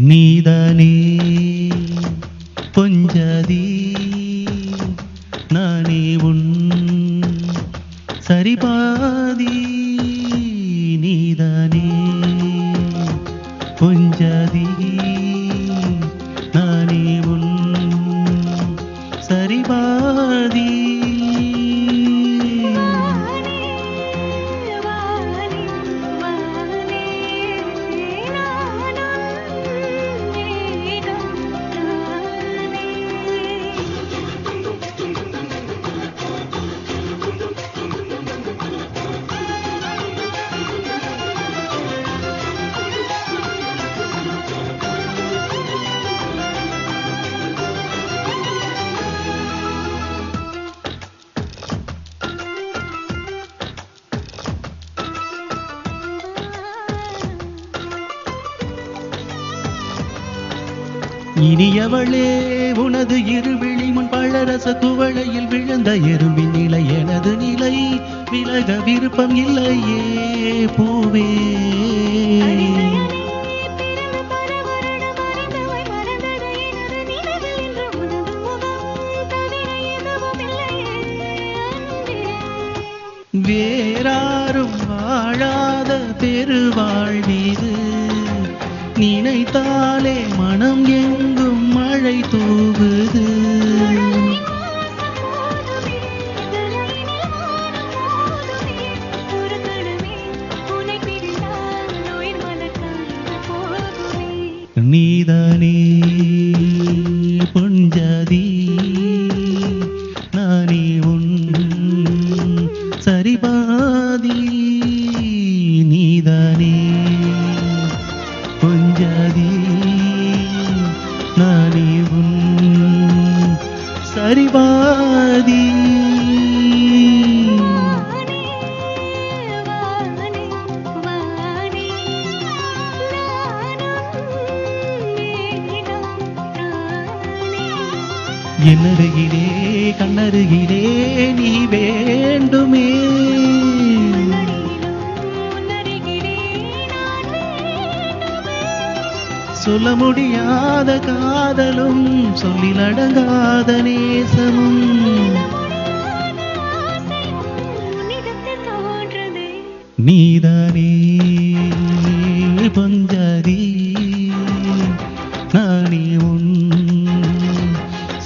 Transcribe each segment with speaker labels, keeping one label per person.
Speaker 1: நீதானே கொஞ்சாதி நானே உன் சரிபாதி நீதானே கொஞ்சாதி நானே உன் சரிபாதி. இனியவளே உனது இருவிழி முன் பழரச குவளையில் விழுந்த எறும்பின் நிலை எனது நிலை. விலக விருப்பம் இல்லையே பூவே. வேறாரும் வாழாத பெருவாழ்வீது நினைத்தாலே மனம் எங்கும் மழை தூவுது. நீதானே பொஞ்சாதி சரிபாதி என்னருகிலே கண்ணருகிலே நீ வேண்டுமே. சொல்ல முடியாத காதலும் சொல்லில் அடங்காத நேசமும். நீதானே பஞ்சாரி நானே உன்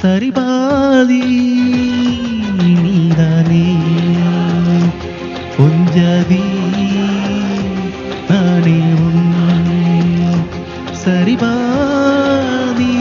Speaker 1: சரிபாதி. நீதானே பொஞ்சாதி அறிவானி